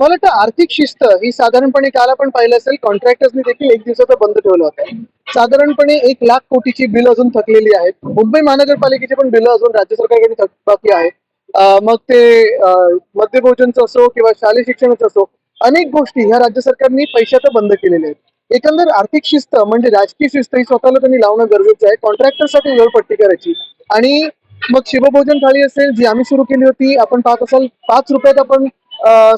मला वाटतं आर्थिक शिस्त ही साधारणपणे काल आपण पाहिलं असेल कॉन्ट्रॅक्टर्सनी देखील एक दिवसाचं बंद ठेवलं होतं. साधारणपणे एक लाख कोटीची बिल अजून थकलेली आहेत. मुंबई महानगरपालिकेची पण बिलं अजून राज्य सरकारकडे थक बाकी आहे. मग ते अं, असो किंवा शालेय शिक्षणाचं असो अनेक गोष्टी ह्या राज्य सरकारनी पैशाचं बंद केलेल्या आहेत. एकंदर आर्थिक शिस्त म्हणजे राजकीय शिस्त ही स्वतःला त्यांनी लावणं गरजेचं आहे. कॉन्ट्रॅक्टरसाठी वेळपट्टी करायची. आणि मग शिवभोजन थाळी असेल जी आम्ही सुरू केली होती आपण पाहत असाल पाच रुपयात आपण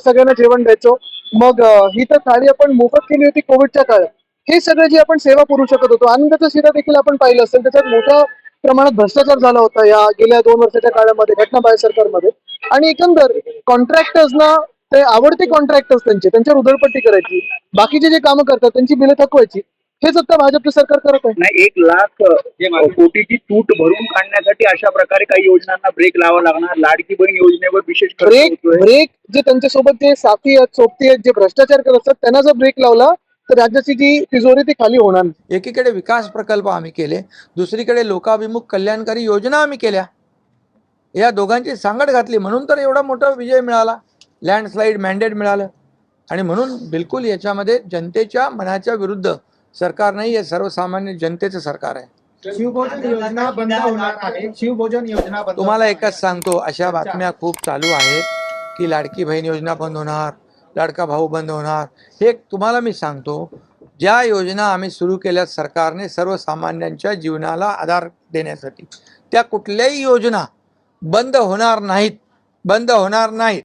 सगळ्यांना जेवण द्यायचो. मग ही तर थाळी आपण मोफत केली होती कोविडच्या काळात. हे सगळं जे आपण सेवा करू शकत होतो आनंदाचा शिरा देखील आपण पाहिलं असेल त्याच्यात मोठ्या प्रमाणात भ्रष्टाचार झाला होता या गेल्या दोन वर्षाच्या काळामध्ये घटनाबाह्य सरकारमध्ये. आणि एकंदर कॉन्ट्रॅक्टर्सना ते आवडते कॉन्ट्रॅक्टर्स त्यांचे त्यांच्यावर उधळपट्टी करायची. बाकीचे जे कामं करतात त्यांची बिलं थकवायची. हेच आता भाजपचं सरकार करत आहे. नाही एक लाख अ, कोटीची तूट भरून काढण्यासाठी अशा प्रकारे काही योजनांना ब्रेक लावा लागणार. लाडकी बहीण योजनेवर विशेष खर्च ब्रेक होतोय. ब्रेक जे त्यांच्यासोबत जे साथी आहेत सोबती आहेत जे भ्रष्टाचार करत असतात त्यांना जर ब्रेक लावला तर राज्याची जी तिजोरी ती खाली होणार नाही. एकीकडे विकास प्रकल्प आम्ही केले दुसरीकडे लोकाभिमुख कल्याणकारी योजना आम्ही केल्या. या दोघांची सांगड घातली म्हणून तर एवढा मोठा विजय मिळाला. लँडस्लाईड मॅन्डेट मिळालं. आणि म्हणून बिलकुल याच्यामध्ये जनतेच्या मनाच्या विरुद्ध सरकार नाही हे सर्वसामान्य जनतेचं सरकार आहे. शिवभोजन योजना बंद होणार आहे शिवभोजन योजना बंद तुम्हाला एकच सांगतो अशा बातम्या खूप चालू आहेत की लाडकी बहीण योजना बंद होणार लाडका भाऊ बंद होणार. हे तुम्हाला मी सांगतो ज्या योजना आम्ही सुरू केल्या सरकारने सर्वसामान्यांच्या जीवनाला आधार देण्यासाठी त्या कुठल्याही योजना बंद होणार नाहीत बंद होणार नाहीत.